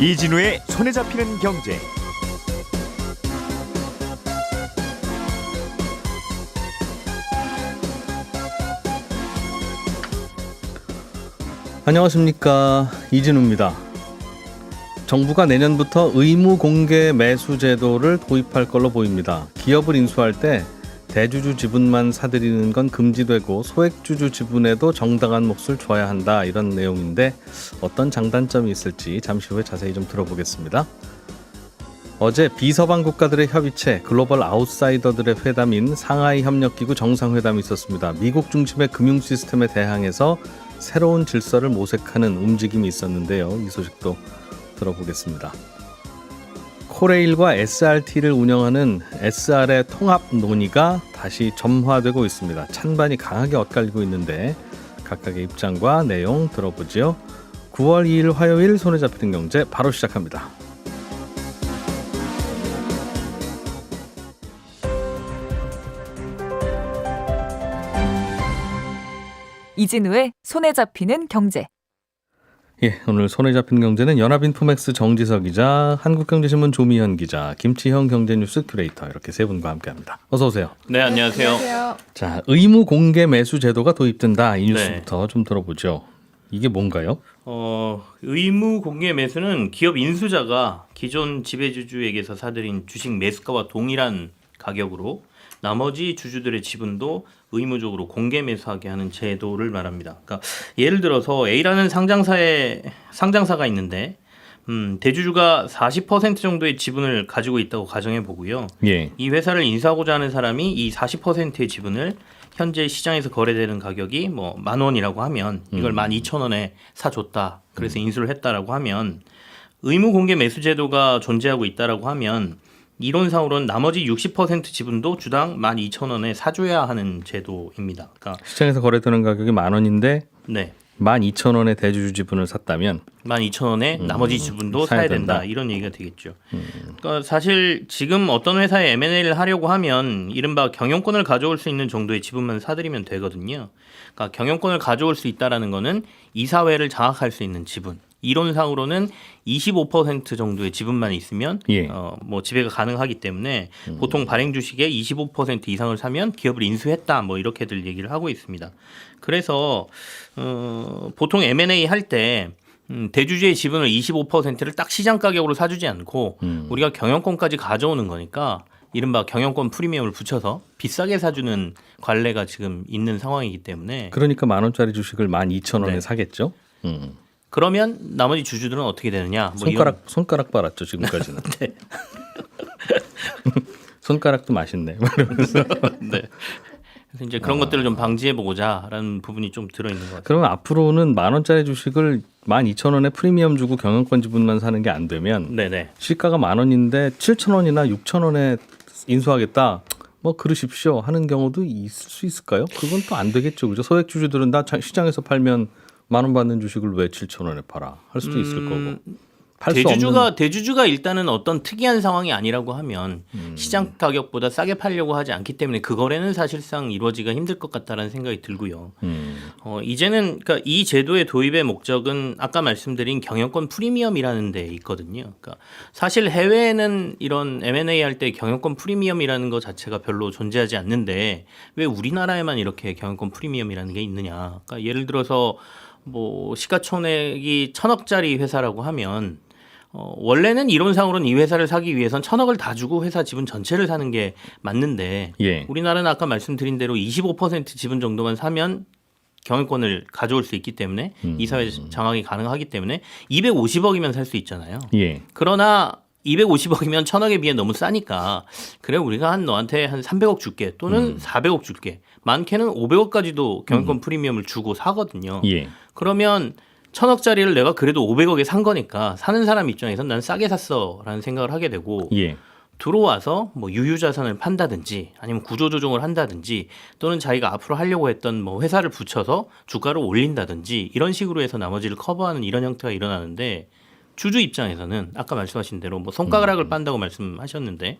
이진우의 손에 잡히는 경제. 안녕하십니까 이진우입니다. 정부가 내년부터 의무 공개 매수 제도를 도입할 걸로 보입니다. 기업을 인수할 때 대주주 지분만 사들이는 건 금지되고 소액주주 지분에도 정당한 몫을 줘야 한다 이런 내용인데 어떤 장단점이 있을지 잠시 후에 자세히 좀 들어보겠습니다. 어제 비서방 국가들의 협의체 글로벌 아웃사이더들의 회담인 상하이 협력기구 정상회담이 있었습니다. 미국 중심의 금융 시스템에 대항해서 새로운 질서를 모색하는 움직임이 있었는데요. 이 소식도 들어보겠습니다. 코레일과 SRT를 운영하는 SR의 통합 논의가 다시 점화되고 있습니다. 찬반이 강하게 엇갈리고 있는데 각각의 입장과 내용 들어보지요. 9월 2일 화요일 손에 잡히는 경제 바로 시작합니다. 이진우의 손에 잡히는 경제. 예, 오늘 손에 잡힌 경제는 연합인포맥스 정지석 기자, 한국경제신문 조미현 기자, 김치형 경제뉴스 큐레이터 이렇게 세 분과 함께합니다. 어서 오세요. 네, 안녕하세요. 자, 의무 공개 매수 제도가 도입된다 이 네. 뉴스부터 좀 들어보죠. 이게 뭔가요? 어, 의무 공개 매수는 기업 인수자가 기존 지배주주에게서 사들인 주식 매수가와 동일한 가격으로 나머지 주주들의 지분도 의무적으로 공개 매수하게 하는 제도를 말합니다. 그러니까 예를 들어서 A라는 상장사에 상장사가 있는데 음, 대주주가 40% 정도의 지분을 가지고 있다고 가정해 보고요. 예. 이 회사를 인수하고자 하는 사람이 이 40%의 지분을 현재 시장에서 거래되는 가격이 뭐 만 원이라고 하면 이걸 만 이천 원에 사줬다. 그래서 인수를 했다라고 하면 의무 공개 매수 제도가 존재하고 있다라고 하면 이론상으로는 나머지 60% 지분도 주당 만 이천 원에 사줘야 하는 제도입니다. 그러니까 시장에서 거래되는 가격이 만 원인데 네. 만 이천 원의 대주주 지분을 샀다면 만 이천 원에 나머지 지분도 사야 사야 된다. 된다. 이런 얘기가 되겠죠. 그러니까 사실 지금 어떤 회사에 M&A를 하려고 하면 이른바 경영권을 가져올 수 있는 정도의 지분만 사들이면 되거든요. 그러니까 경영권을 가져올 수 있다라는 거는 이사회를 장악할 수 있는 지분. 이론상으로는 25% 정도의 지분만 있으면 예. 어, 뭐 지배가 가능하기 때문에 보통 발행 주식의 25% 이상을 사면 기업을 인수했다 뭐 이렇게들 얘기를 하고 있습니다. 그래서 어, 보통 M&A 할때 음, 대주주의 지분을 25%를 딱 시장 가격으로 사주지 않고 우리가 경영권까지 가져오는 거니까 이른바 경영권 프리미엄을 붙여서 비싸게 사주는 관례가 지금 있는 상황이기 때문에 그러니까 만 원짜리 주식을 만 이천 원에 네. 사겠죠. 음. 그러면 나머지 주주들은 어떻게 되느냐? 뭐 손가락 손가락 빨았죠 지금까지는. 네. 손가락도 맛있네. 이런, 네. 그래서 이제 그런 것들을 좀 방지해 보고자라는 부분이 좀 들어 있는 것 같아요. 그러면 앞으로는 만 원짜리 주식을 만 이천 원에 프리미엄 주고 경영권 지분만 사는 게 안 되면 네네. 시가가 만 원인데 7천 원이나 6천 원에 인수하겠다. 뭐 그러십시오 하는 경우도 있을 수 있을까요? 그건 또 안 되겠죠. 그죠? 소액 주주들은 나 자- 시장에서 팔면 만 원 받는 주식을 왜 7천 원에 팔아? 할 수도 있을 거고. 팔수 음, 대주주가 없는 대주주가 일단은 어떤 특이한 상황이 아니라고 하면 음. 시장 가격보다 싸게 팔려고 하지 않기 때문에 그 거래는 사실상 이루어지기가 힘들 것 같다라는 생각이 들고요. 음. 어, 이제는 그러니까 이 제도의 도입의 목적은 아까 말씀드린 경영권 프리미엄이라는 데 있거든요. 그러니까 사실 해외에는 이런 M&A 할 때 경영권 프리미엄이라는 것 자체가 별로 존재하지 않는데 왜 우리나라에만 이렇게 경영권 프리미엄이라는 게 있느냐? 그러니까 예를 들어서 뭐 시가총액이 천억짜리 회사라고 하면 어, 원래는 이론상으로는 이 회사를 사기 위해선 천억을 다 주고 회사 지분 전체를 사는 게 맞는데 예. 우리나라는 아까 말씀드린 대로 25% 지분 정도만 사면 경영권을 가져올 수 있기 때문에 음. 이사회 장악이 가능하기 때문에 250억이면 살 수 있잖아요. 예. 그러나 250억이면 천억에 비해 너무 싸니까 그래 우리가 한 너한테 한 300억 줄게 음. 또는 400억 줄게 많게는 500억까지도 경영권 프리미엄을 주고 사거든요. 예. 그러면 천억짜리를 내가 그래도 500억에 산 거니까 사는 사람 입장에선 난 싸게 샀어라는 생각을 하게 되고 예. 들어와서 뭐 유유자산을 판다든지 아니면 구조조정을 한다든지 또는 자기가 앞으로 하려고 했던 뭐 회사를 붙여서 주가를 올린다든지 이런 식으로 해서 나머지를 커버하는 이런 형태가 일어나는데 주주 입장에서는 아까 말씀하신 대로 뭐 손가락을 빤다고 말씀하셨는데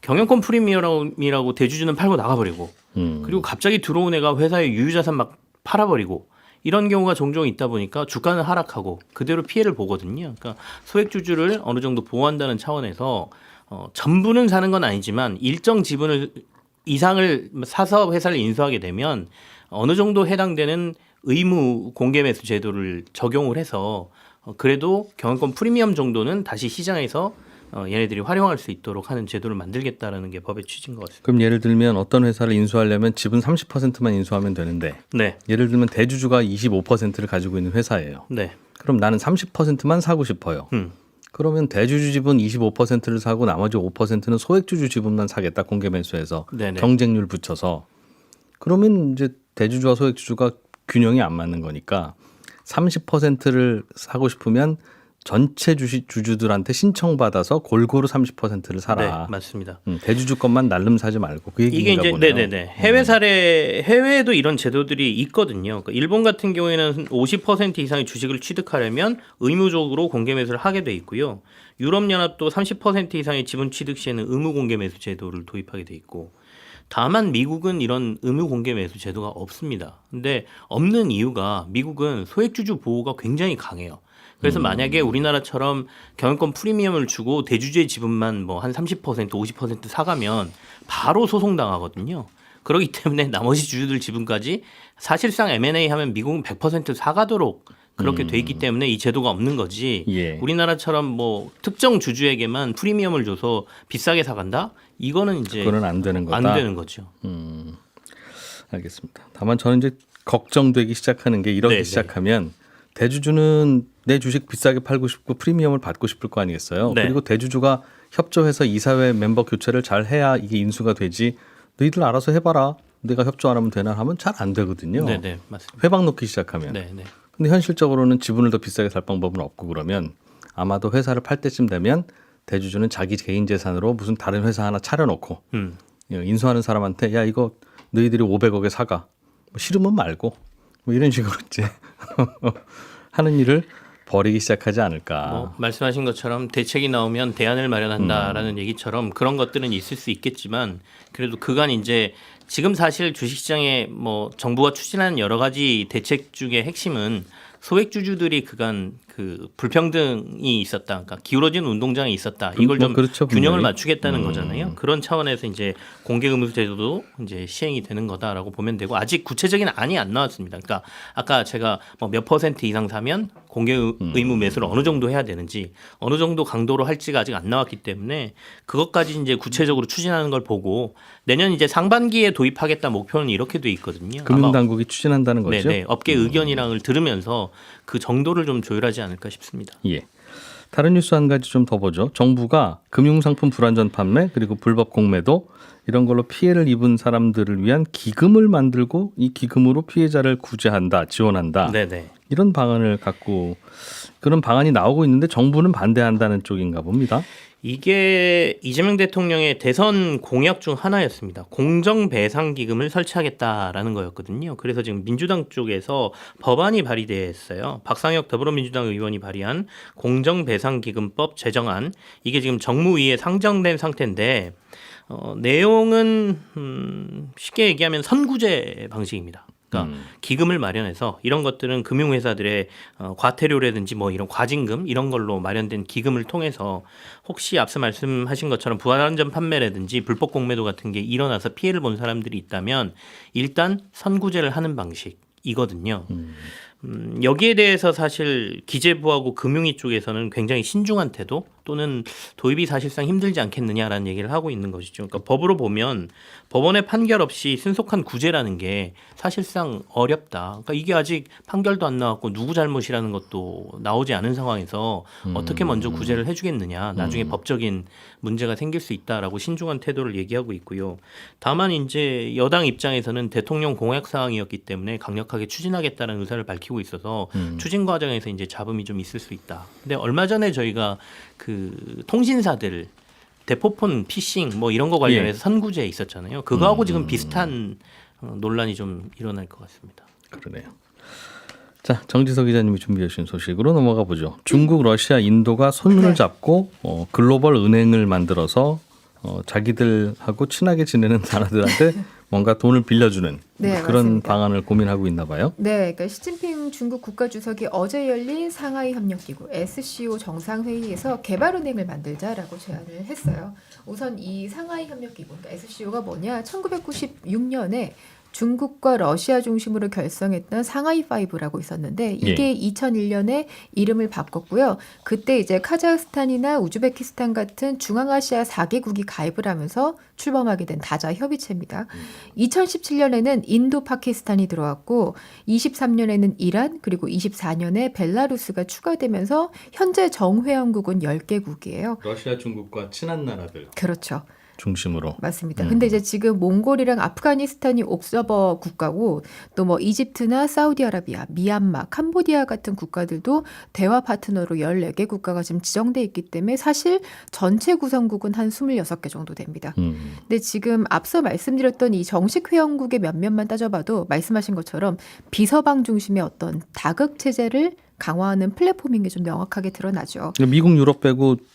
경영권 프리미엄이라고 대주주는 팔고 나가버리고 음. 그리고 갑자기 들어온 애가 회사의 유유자산 막 팔아버리고 이런 경우가 종종 있다 보니까 주가는 하락하고 그대로 피해를 보거든요. 그러니까 소액 주주를 어느 정도 보호한다는 차원에서 어, 전부는 사는 건 아니지만 일정 지분을 이상을 사서 회사를 인수하게 되면 어느 정도 해당되는 의무 공개 매수 제도를 적용을 해서 어, 그래도 경영권 프리미엄 정도는 다시 시장에서 어, 얘네들이 활용할 수 있도록 하는 제도를 만들겠다라는 게 법의 취지인 것 같습니다. 그럼 예를 들면 어떤 회사를 인수하려면 지분 30%만 인수하면 되는데 네, 예를 들면 대주주가 25%를 가지고 있는 회사예요. 네, 그럼 나는 30%만 사고 싶어요. 음, 그러면 대주주 지분 25%를 사고 나머지 5%는 소액주주 지분만 사겠다 공개 매수해서 네네. 경쟁률 붙여서 그러면 이제 대주주와 소액주주가 균형이 안 맞는 거니까 30%를 사고 싶으면 전체 주시, 주주들한테 신청받아서 골고루 30%를 사라. 네, 맞습니다. 음, 대주주 것만 날름 사지 말고 그 얘기인가 이게 이제 보네요. 네네네 해외 사례 해외에도 이런 제도들이 있거든요. 그러니까 일본 같은 경우에는 50% 이상의 주식을 취득하려면 의무적으로 공개 매수를 하게 돼 있고요. 유럽 연합도 30% 이상의 지분 취득 시에는 의무 공개 매수 제도를 도입하게 돼 있고 다만 미국은 이런 의무 공개 매수 제도가 없습니다. 근데 없는 이유가 미국은 소액주주 보호가 굉장히 강해요. 그래서 만약에 우리나라처럼 경영권 프리미엄을 주고 대주주의 지분만 뭐 한 30% 50% 사가면 바로 소송 당하거든요. 그렇기 때문에 나머지 주주들 지분까지 사실상 M&A 하면 미국은 100% 사가도록 그렇게 돼 있기 때문에 이 제도가 없는 거지. 예. 우리나라처럼 뭐 특정 주주에게만 프리미엄을 줘서 비싸게 사간다? 이거는 이제 그거는 안 되는 거다. 안 되는 거죠. 알겠습니다. 다만 저는 이제 걱정되기 시작하는 게 이렇게 네, 네. 시작하면 대주주는 내 주식 비싸게 팔고 싶고 프리미엄을 받고 싶을 거 아니겠어요. 네. 그리고 대주주가 협조해서 이사회 멤버 교체를 잘 해야 이게 인수가 되지. 너희들 알아서 해봐라. 내가 협조 안 하면 되나 하면 잘 안 되거든요. 네, 네, 맞습니다. 회방 놓기 시작하면. 네, 네. 근데 현실적으로는 지분을 더 비싸게 살 방법은 없고 그러면 아마도 회사를 팔 때쯤 되면 대주주는 자기 개인 재산으로 무슨 다른 회사 하나 차려놓고 음. 인수하는 사람한테 야 이거 너희들이 500억에 사가 뭐 싫으면 말고 뭐 이런 식으로 이제 하는 일을 벌이기 시작하지 않을까. 뭐 말씀하신 것처럼 대책이 나오면 대안을 마련한다라는 음. 얘기처럼 그런 것들은 있을 수 있겠지만 그래도 그간 이제 지금 사실 주식시장에 뭐 정부가 추진하는 여러 가지 대책 중에 핵심은 소액주주들이 그간 그 불평등이 있었다, 그러니까 기울어진 운동장이 있었다. 그- 이걸 뭐좀 그렇죠, 균형을 분명히. 맞추겠다는 음. 거잖아요. 그런 차원에서 이제 공개 의무 제도도 이제 시행이 되는 거다라고 보면 되고 아직 구체적인 안이 안 나왔습니다. 그러니까 아까 제가 뭐 몇 퍼센트 이상 사면 공개 음. 의무 매수를 어느 정도 해야 되는지 어느 정도 강도로 할지가 아직 안 나왔기 때문에 그것까지 이제 구체적으로 추진하는 걸 보고 내년 이제 상반기에 도입하겠다 목표는 이렇게 돼 있거든요. 아마 금융당국이 추진한다는 거죠. 네네 업계 의견이랑을 들으면서 그 정도를 좀 조율하지 않 을까 싶습니다. 예. 다른 뉴스 한 가지 좀 더 보죠. 정부가 금융상품 불안전 판매 그리고 불법 공매도 이런 걸로 피해를 입은 사람들을 위한 기금을 만들고 이 기금으로 피해자를 구제한다, 지원한다. 네네. 이런 방안을 갖고 그런 방안이 나오고 있는데 정부는 반대한다는 쪽인가 봅니다. 이게 이재명 대통령의 대선 공약 중 하나였습니다. 공정 배상 기금을 설치하겠다라는 거였거든요. 그래서 지금 민주당 쪽에서 법안이 발의됐어요. 박상혁 더불어민주당 의원이 발의한 공정 배상 기금법 제정안 이게 지금 정무위에 상정된 상태인데 어, 내용은 음, 쉽게 얘기하면 선구제 방식입니다. 그러니까 기금을 마련해서 이런 것들은 금융회사들의 어, 과태료라든지 뭐 이런 과징금 이런 걸로 마련된 기금을 통해서 혹시 앞서 말씀하신 것처럼 부안전 판매라든지 불법 공매도 같은 게 일어나서 피해를 본 사람들이 있다면 일단 선구제를 하는 방식이거든요. 음, 여기에 대해서 사실 기재부하고 금융위 쪽에서는 굉장히 신중한 태도 또는 도입이 사실상 힘들지 않겠느냐라는 얘기를 하고 있는 것이죠. 그러니까 법으로 보면 법원의 판결 없이 신속한 구제라는 게 사실상 어렵다. 그러니까 이게 아직 판결도 안 나왔고 누구 잘못이라는 것도 나오지 않은 상황에서 어떻게 먼저 구제를 해주겠느냐. 나중에 법적인 문제가 생길 수 있다라고 신중한 태도를 얘기하고 있고요. 다만 이제 여당 입장에서는 대통령 공약 사항이었기 때문에 강력하게 추진하겠다는 의사를 밝히고 있어서 추진 과정에서 이제 잡음이 좀 있을 수 있다. 근데 얼마 전에 저희가 그 통신사들 대포폰 피싱 뭐 이런 거 관련해서 선구제 있었잖아요. 그거하고 지금 비슷한 어, 논란이 좀 일어날 것 같습니다. 그러네요. 자, 정지석 기자님이 준비해 주신 소식으로 넘어가 보죠. 중국, 러시아, 인도가 손을 잡고 어, 글로벌 은행을 만들어서 어, 자기들하고 친하게 지내는 나라들한테 뭔가 돈을 빌려주는 네, 그런 맞습니다. 방안을 고민하고 있나 봐요. 네, 그러니까 시진핑 중국 국가주석이 어제 열린 상하이 협력기구 SCO 정상회의에서 개발은행을 만들자라고 제안을 했어요. 우선 이 상하이 협력기구, 그러니까 SCO가 뭐냐? 1996년에 중국과 러시아 중심으로 결성했던 상하이 5라고 있었는데 이게 2001년에 이름을 바꿨고요. 그때 이제 카자흐스탄이나 우즈베키스탄 같은 중앙아시아 4개국이 가입을 하면서 출범하게 된 다자 협의체입니다. 2017년에는 인도 파키스탄이 들어왔고 23년에는 이란 그리고 24년에 벨라루스가 추가되면서 현재 정회원국은 10개국이에요. 러시아, 중국과 친한 나라들 그렇죠. 중심으로. 맞습니다. 음. 근데 이제 지금 몽골이랑 아프가니스탄이 옥서버 국가고 또 뭐 이집트나 사우디아라비아, 미얀마, 캄보디아 같은 국가들도 대화 파트너로 14개 국가가 지금 지정돼 있기 때문에 사실 전체 구성국은 한 26개 정도 됩니다. 음. 근데 지금 앞서 말씀드렸던 이 정식 회원국의 몇몇만 따져봐도 말씀하신 것처럼 비서방 중심의 어떤 다극 체제를 강화하는 플랫폼인 게 좀 명확하게 드러나죠. 미국, 유럽 빼고 좀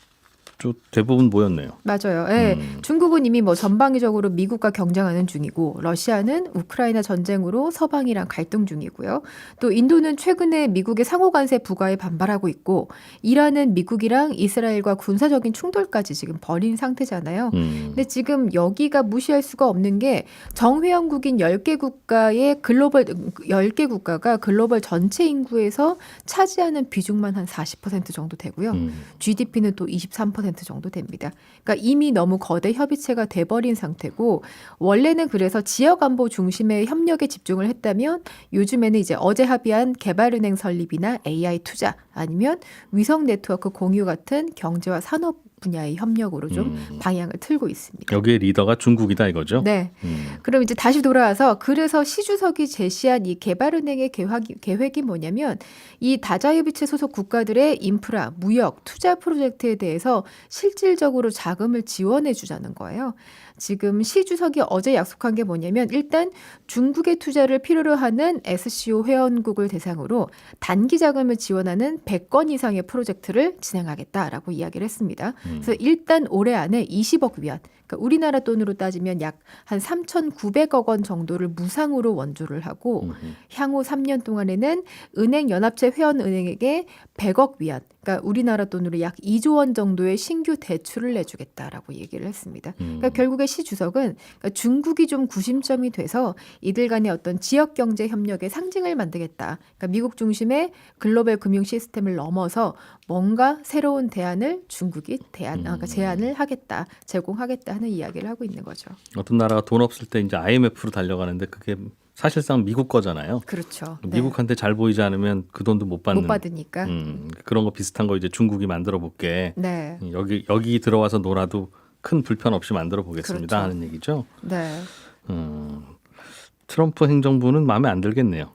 대부분 모였네요. 맞아요. 예. 음. 중국은 이미 뭐 전방위적으로 미국과 경쟁하는 중이고 러시아는 우크라이나 전쟁으로 서방이랑 갈등 중이고요. 또 인도는 최근에 미국의 상호 관세 부과에 반발하고 있고 이란은 미국이랑 이스라엘과 군사적인 충돌까지 지금 벌인 상태잖아요. 음. 근데 지금 여기가 무시할 수가 없는 게 정회원국인 10개 국가의 글로벌 10개 국가가 글로벌 전체 인구에서 차지하는 비중만 한 40% 정도 되고요. 음. GDP는 또 23% 정도 됩니다. 그러니까 이미 너무 거대 협의체가 돼버린 상태고 원래는 그래서 지역 안보 중심의 협력에 집중을 했다면 요즘에는 이제 어제 합의한 개발은행 설립이나 AI 투자 아니면 위성 네트워크 공유 같은 경제와 산업 분야의 협력으로 좀 음. 방향을 틀고 있습니다. 여기에 리더가 중국이다 이거죠? 네. 음. 그럼 이제 다시 돌아와서 그래서 시 주석이 제시한 이 개발은행의 계획이, 계획이 뭐냐면 이 다자협의체 소속 국가들의 인프라, 무역, 투자 프로젝트에 대해서 실질적으로 자금을 지원해 주자는 거예요. 지금 시 주석이 어제 약속한 게 뭐냐면 일단 중국의 투자를 필요로 하는 SCO 회원국을 대상으로 단기 자금을 지원하는 100건 이상의 프로젝트를 진행하겠다라고 이야기를 했습니다. 음. 그래서 일단 올해 안에 20억 위안, 그러니까 우리나라 돈으로 따지면 약 한 3,900억 원 정도를 무상으로 원조를 하고 음. 향후 3년 동안에는 은행 연합체 회원 은행에게 100억 위안, 그러니까 우리나라 돈으로 약 2조 원 정도의 신규 대출을 내주겠다라고 얘기를 했습니다. 음. 그러니까 결국에 시 주석은 그러니까 중국이 좀 구심점이 돼서 이들 간의 어떤 지역 경제 협력의 상징을 만들겠다. 그러니까 미국 중심의 글로벌 금융 시스템을 넘어서 뭔가 새로운 대안을 중국이 대안, 아, 그러니까 음. 제안을 하겠다, 제공하겠다 하는 이야기를 하고 있는 거죠. 어떤 나라가 돈 없을 때 이제 IMF로 달려가는데 그게 사실상 미국 거잖아요. 그렇죠. 네. 미국한테 잘 보이지 않으면 그 돈도 못 받는. 못 받으니까. 음, 그런 거 비슷한 거 이제 중국이 만들어 볼게. 네, 여기 여기 들어와서 놀아도 큰 불편 없이 만들어 보겠습니다 그렇죠. 하는 얘기죠. 네. 음, 트럼프 행정부는 마음에 안 들겠네요.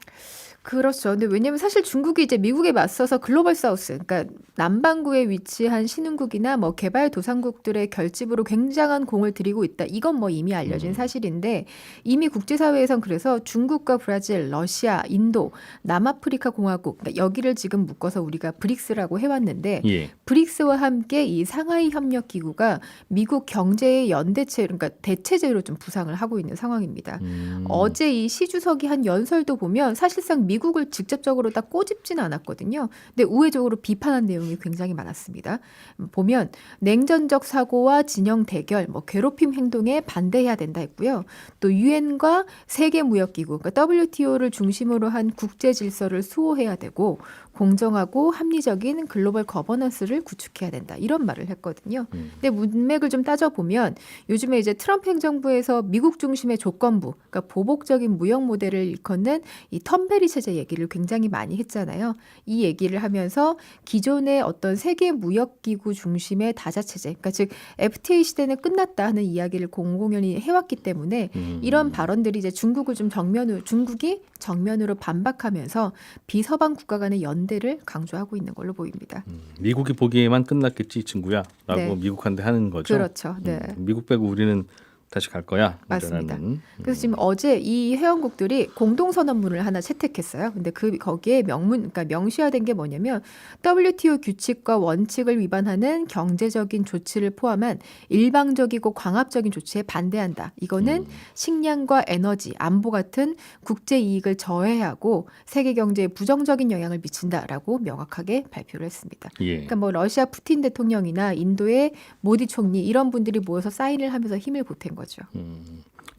그렇죠. 근데 왜냐면 사실 중국이 이제 미국에 맞서서 글로벌 사우스, 그러니까 남반구에 위치한 신흥국이나 뭐 개발 도상국들의 결집으로 굉장한 공을 들이고 있다. 이건 뭐 이미 알려진 음. 사실인데 이미 국제사회에선 그래서 중국과 브라질, 러시아, 인도, 남아프리카 공화국 그러니까 여기를 지금 묶어서 우리가 브릭스라고 해왔는데 예. 브릭스와 함께 이 상하이 협력 기구가 미국 경제의 연대체, 그러니까 대체제로 좀 부상을 하고 있는 상황입니다. 음, 어제 이 시 주석이 한 연설도 보면 사실상 미 국을 직접적으로 딱 꼬집진 않았거든요. 근데 우회적으로 비판한 내용이 굉장히 많았습니다. 음, 보면 냉전적 사고와 진영 대결, 뭐 괴롭힘 행동에 반대해야 된다 했고요. 또 유엔과 세계 무역 기구, 그러니까 WTO를 중심으로 한 국제 질서를 수호해야 되고 공정하고 합리적인 글로벌 거버넌스를 구축해야 된다. 이런 말을 했거든요. 음. 근데 문맥을 좀 따져 보면 요즘에 이제 트럼프 행정부에서 미국 중심의 조건부, 그러니까 보복적인 무역 모델을 일컫는 이 텀베리 체제 얘기를 굉장히 많이 했잖아요. 이 얘기를 하면서 기존의 어떤 세계 무역 기구 중심의 다자 체제, 그러니까 즉 FTA 시대는 끝났다 하는 이야기를 공공연히 해왔기 때문에 음. 이런 발언들이 이제 중국을 좀 정면으로 중국이 정면으로 반박하면서 비서방 국가 간의 연대를 강조하고 있는 걸로 보입니다. 음, 미국이 보기에만 끝났겠지 이 친구야라고 네. 미국한테 하는 거죠. 그렇죠. 네. 음, 미국 빼고 우리는 다시 갈 거야. 맞습니다. 이라는. 그래서 지금 어제 이 회원국들이 공동 선언문을 하나 채택했어요. 근데 그 거기에 명문 그러니까 명시화된 게 뭐냐면 WTO 규칙과 원칙을 위반하는 경제적인 조치를 포함한 일방적이고 광합적인 조치에 반대한다. 이거는 식량과 에너지, 안보 같은 국제 이익을 저해하고 세계 경제에 부정적인 영향을 미친다라고 명확하게 발표를 했습니다. 예. 그러니까 뭐 러시아 푸틴 대통령이나 인도의 모디 총리 이런 분들이 모여서 사인을 하면서 힘을 보탠 거죠.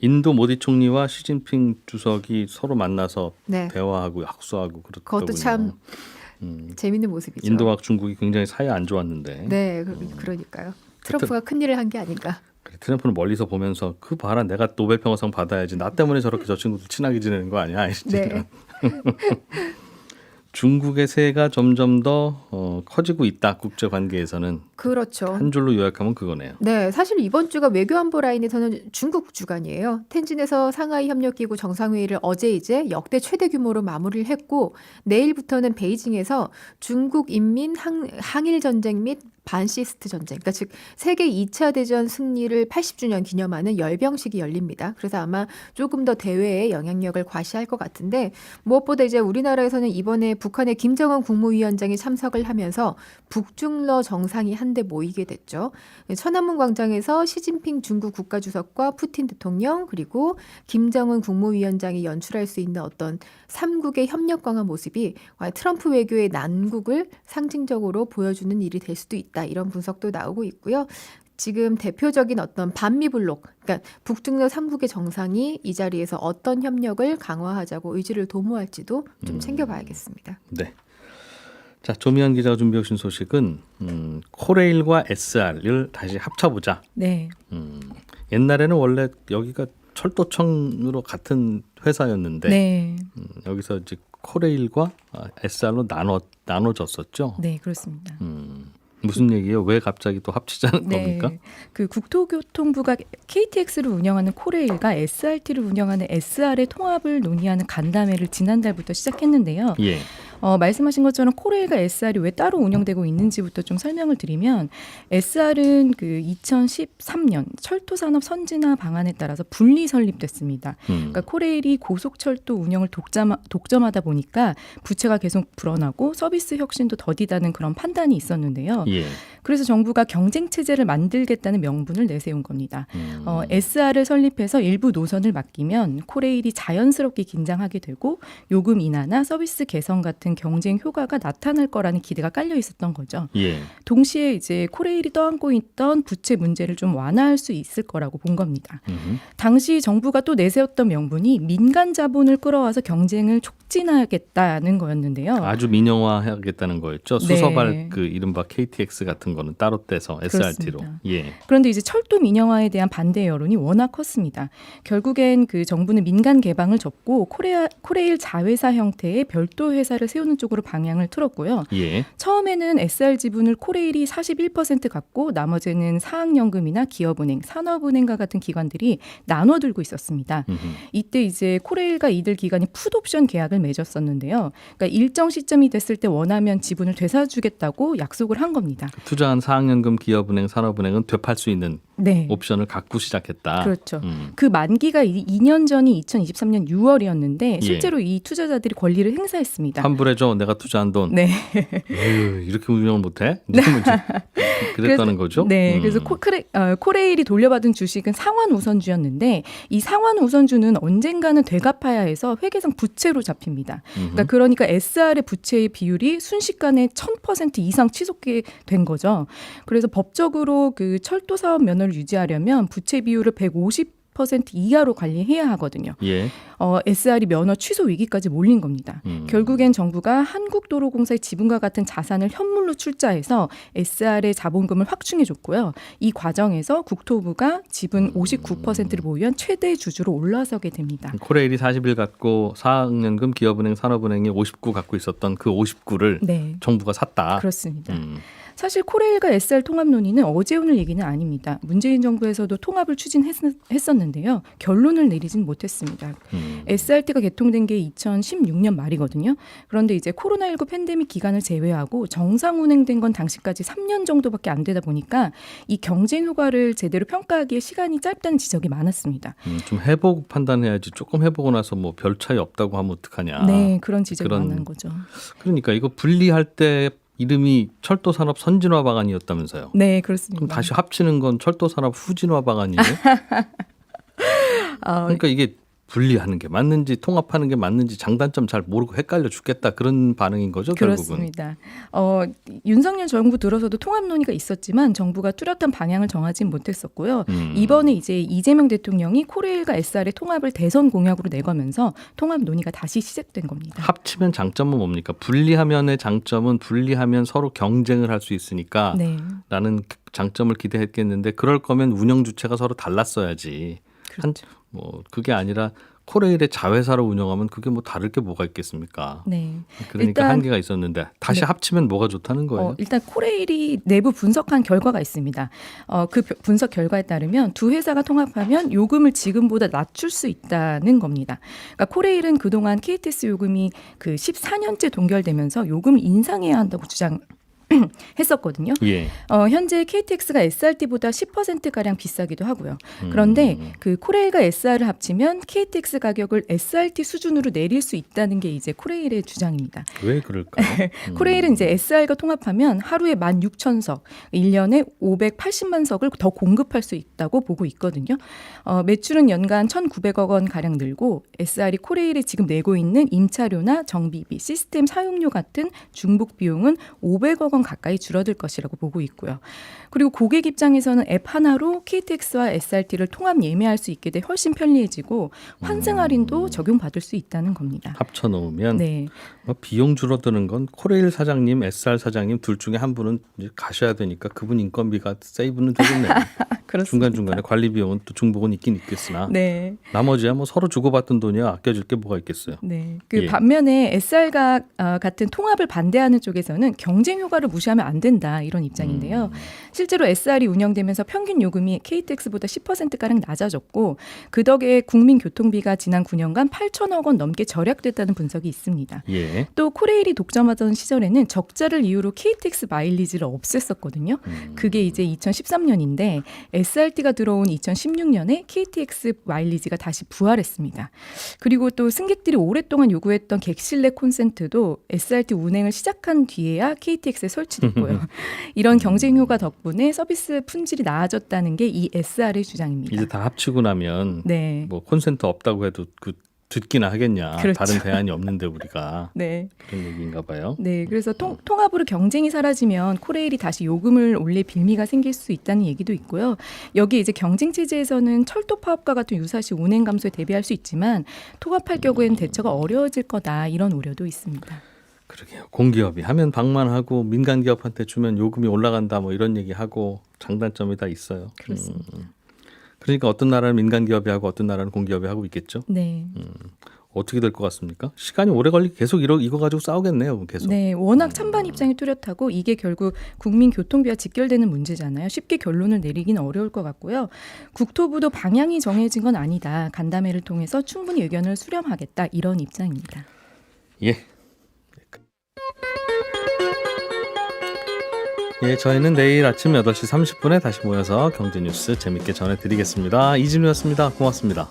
인도 모디 총리와 시진핑 주석이 서로 만나서 네. 대화하고 학수하고 그렇더군요. 그것도 참 음, 재밌는 모습이죠. 인도와 중국이 굉장히 사이 안 좋았는데 네, 그, 그러니까요. 트럼프가 큰 일을 한 게 아닌가. 트럼프는 멀리서 보면서 그 봐라 내가 노벨 평화상 받아야지 나 때문에 저렇게 저 친구들 친하게 지내는 거 아니야? 네. 중국의 세가 점점 더 어, 커지고 있다 국제 관계에서는 그렇죠. 한 줄로 요약하면 그거네요. 네, 사실 이번 주가 외교안보 라인에서는 중국 주간이에요. 텐진에서 상하이 협력기구 정상회의를 어제 이제 역대 최대 규모로 마무리를 했고 내일부터는 베이징에서 중국 인민 항, 항일 전쟁 및 반시스트 전쟁, 그러니까 즉 세계 2차 대전 승리를 80주년 기념하는 열병식이 열립니다. 그래서 아마 조금 더 대회에 영향력을 과시할 것 같은데 무엇보다 이제 우리나라에서는 이번에 북한의 김정은 국무위원장이 참석을 하면서 북중러 정상이 한데 모이게 됐죠. 천안문 광장에서 시진핑 중국 국가주석과 푸틴 대통령 그리고 김정은 국무위원장이 연출할 수 있는 어떤 삼국의 협력 강화 모습이 과연 트럼프 외교의 난국을 상징적으로 보여주는 일이 될 수도 있다 이런 분석도 나오고 있고요. 지금 대표적인 어떤 반미 블록, 그러니까 북중러 삼국의 정상이 이 자리에서 어떤 협력을 강화하자고 의지를 도모할지도 좀 챙겨봐야겠습니다. 네. 자 조미연 기자가 준비해 오신 소식은 음, 코레일과 SR을 다시 합쳐보자. 네. 음, 옛날에는 원래 여기가 철도청으로 같은 회사였는데 네. 음, 여기서 이제 코레일과 아, SR로 나눠 나눠졌었죠. 네, 그렇습니다. 음, 무슨 얘기예요? 왜 갑자기 또 합치자는 겁니까? 그 국토교통부가 KTX를 운영하는 코레일과 SRT를 운영하는 SR의 통합을 논의하는 간담회를 지난달부터 시작했는데요. 예. 어, 말씀하신 것처럼 코레일과 SR이 왜 따로 운영되고 있는지부터 좀 설명을 드리면 SR은 그 2013년 철도 산업 선진화 방안에 따라서 분리 설립됐습니다. 음, 그러니까 코레일이 고속철도 운영을 독점, 독점하다 보니까 부채가 계속 불어나고 서비스 혁신도 더디다는 그런 판단이 있었는데요. 예. 그래서 정부가 경쟁 체제를 만들겠다는 명분을 내세운 겁니다. 음, 어, SR을 설립해서 일부 노선을 맡기면 코레일이 자연스럽게 긴장하게 되고 요금 인하나 서비스 개선 같은 경쟁 효과가 나타날 거라는 기대가 깔려 있었던 거죠. 예. 동시에 이제 코레일이 떠안고 있던 부채 문제를 좀 완화할 수 있을 거라고 본 겁니다. 음, 당시 정부가 또 내세웠던 명분이 민간 자본을 끌어와서 경쟁을 촉 진하겠다는 거였는데요. 아주 민영화하겠다는 거였죠. 네. 수서발 그 이른바 KTX 같은 거는 따로 떼서 SRT로. 그렇습니다. 예. 그런데 이제 철도 민영화에 대한 반대 여론이 워낙 컸습니다. 결국엔 그 정부는 민간 개방을 접고 코레아, 코레일 자회사 형태의 별도 회사를 세우는 쪽으로 방향을 틀었고요. 예. 처음에는 SR 지분을 코레일이 41% 갖고 나머지는 사학연금이나 기업은행, 산업은행과 같은 기관들이 나눠 들고 있었습니다. 음흠. 이때 이제 코레일과 이들 기관이 풋옵션 계약을 맺었었는데요. 그러니까 일정 시점이 됐을 때 원하면 지분을 되사주겠다고 약속을 한 겁니다. 투자한 사학연금, 기업은행, 산업은행은 되팔 수 있는 네. 옵션을 갖고 시작했다. 그렇죠. 음. 그 만기가 2년 전이 2023년 6월이었는데 예. 실제로 이 투자자들이 권리를 행사했습니다. 환불해줘. 내가 투자한 돈. 네. 에휴, 이렇게 운영을 못해? 그랬다는 거죠? 네, 음. 그래서 코레, 어, 코레일이 돌려받은 주식은 상환 우선주였는데 이 상환 우선주는 언젠가는 되갚아야 해서 회계상 부채로 잡힙니다. 그러니까, 그러니까 SR의 부채의 비율이 순식간에 1000% 이상 치솟게 된 거죠. 그래서 법적으로 그 철도 사업 면허를 유지하려면 부채 비율을 150 10% 이하로 관리해야 하거든요. 예. 어, SR이 면허 취소 위기까지 몰린 겁니다. 음. 결국엔 정부가 한국도로공사의 지분과 같은 자산을 현물로 출자해서 SR의 자본금을 확충해 줬고요. 이 과정에서 국토부가 지분 59%를 보유한 최대 주주로 올라서게 됩니다. 코레일이 40일 갖고 사학연금, 기업은행, 산업은행이 59 갖고 있었던 그 59를 네. 정부가 샀다. 그렇습니다. 음. 사실 코레일과 SR 통합 논의는 어제 오늘 얘기는 아닙니다. 문재인 정부에서도 통합을 추진했었는데요. 결론을 내리진 못했습니다. 음. SRT가 개통된 게 2016년 말이거든요. 그런데 이제 코로나19 팬데믹 기간을 제외하고 정상 운행된 건 당시까지 3년 정도밖에 안 되다 보니까 이 경쟁 효과를 제대로 평가하기에 시간이 짧다는 지적이 많았습니다. 음, 좀 해보고 판단해야지. 조금 해보고 나서 뭐 별 차이 없다고 하면 어떡하냐. 네, 그런 지적이 그런- 많은 거죠. 그러니까 이거 분리할 때 이름이 철도 산업 선진화 방안이었다면서요. 네, 그렇습니다. 그럼 다시 합치는 건 철도 산업 후진화 방안이에요? 아, 그러니까 이게 분리하는 게 맞는지 통합하는 게 맞는지 장단점 잘 모르고 헷갈려 죽겠다 그런 반응인 거죠 결국은. 그렇습니다. 어, 윤석열 정부 들어서도 통합 논의가 있었지만 정부가 뚜렷한 방향을 정하진 못했었고요. 음. 이번에 이제 이재명 대통령이 코레일과 SR의 통합을 대선 공약으로 내거면서 통합 논의가 다시 시작된 겁니다. 합치면 장점은 뭡니까? 분리하면의 장점은 분리하면 서로 경쟁을 할 수 있으니까 네, 라는 장점을 기대했겠는데 그럴 거면 운영 주체가 서로 달랐어야지. 한 그렇죠. 뭐 그게 아니라 코레일의 자회사로 운영하면 그게 뭐 다를 게 뭐가 있겠습니까? 네. 그러니까 일단- 한계가 있었는데 다시 네. 합치면 뭐가 좋다는 거예요? 어, 일단 코레일이 내부 분석한 결과가 있습니다. 어, 그 벼- 분석 결과에 따르면 두 회사가 통합하면 요금을 지금보다 낮출 수 있다는 겁니다. 그러니까 코레일은 그동안 KTX 요금이 그 14년째 동결되면서 요금을 인상해야 한다고 주장. 했었거든요. 예. 어, 현재 KTX가 SRT보다 10%가량 비싸기도 하고요. 음. 그런데 그 코레일과 SR을 합치면 KTX 가격을 SRT 수준으로 내릴 수 있다는 게 이제 코레일의 주장입니다. 왜 그럴까요? 음. 코레일은 이제 SR과 통합하면 하루에 16,000석, 1년에 580만 석을 더 공급할 수 있다고 보고 있거든요. 어, 매출은 연간 1,900억 원 가량 늘고 SR이 코레일이 지금 내고 있는 임차료나 정비비, 시스템 사용료 같은 중복 비용은 500억 원 가까이 줄어들 것이라고 보고 있고요. 그리고 고객 입장에서는 앱 하나로 KTX와 SRT를 통합 예매할 수 있게 돼 훨씬 편리해지고 환승 할인도 적용받을 수 있다는 겁니다. 합쳐 놓으면 네. 뭐 비용 줄어드는 건 코레일 사장님, SR 사장님 둘 중에 한 분은 이제 가셔야 되니까 그분 인건비가 세이브는 되겠네요. 중간 중간에 관리 비용은 또 중복은 있긴 있겠으나 네. 나머지야 뭐 서로 주고받던 돈이야 아껴줄 게 뭐가 있겠어요. 네. 그 예. 반면에 SR과 어, 같은 통합을 반대하는 쪽에서는 경쟁 효과를 무시하면 안 된다 이런 입장인데요. 음. 실제로 SR이 운영되면서 평균 요금이 KTX보다 10%가량 낮아졌고 그 덕에 국민 교통비가 지난 9년간 8천억 원 넘게 절약됐다는 분석이 있습니다. 예. 또 코레일이 독점하던 시절에는 적자를 이유로 KTX 마일리지를 없앴었거든요. 음. 그게 이제 2013년인데 SRT가 들어온 2016년에 KTX 마일리지가 다시 부활했습니다. 그리고 또 승객들이 오랫동안 요구했던 객실내 콘센트도 SRT 운행을 시작한 뒤에야 KTX에 설치됐고요. 이런 경쟁 효과 덕분에 서비스 품질이 나아졌다는 게 이 SR의 주장입니다. 이제 다 합치고 나면 네. 뭐 콘센트 없다고 해도 그 듣기나 하겠냐. 그렇죠. 다른 대안이 없는데 우리가 네. 그런 얘기인가 봐요. 네, 그래서 통, 통합으로 경쟁이 사라지면 코레일이 다시 요금을 올릴 빌미가 생길 수 있다는 얘기도 있고요. 여기 이제 경쟁 체제에서는 철도 파업과 같은 유사시 운행 감소에 대비할 수 있지만 통합할 경우에는 대처가 어려워질 거다 이런 우려도 있습니다. 그러게요. 공기업이 하면 방만하고 민간 기업한테 주면 요금이 올라간다 뭐 이런 얘기하고 장단점이 다 있어요. 그렇습니다. 음. 그러니까 어떤 나라는 민간 기업이 하고 어떤 나라는 공기업이 하고 있겠죠. 네. 어떻게 될 것 같습니까? 시간이 오래 걸리 계속 이러 이거 가지고 싸우겠네요. 계속. 네, 워낙 찬반 입장이 뚜렷하고 이게 결국 국민 교통비와 직결되는 문제잖아요. 쉽게 결론을 내리기는 어려울 것 같고요. 국토부도 방향이 정해진 건 아니다. 간담회를 통해서 충분히 의견을 수렴하겠다 이런 입장입니다. 예. 예, 저희는 내일 아침 8시 30분에 다시 모여서 경제 뉴스 재밌게 전해드리겠습니다. 이진우였습니다. 고맙습니다.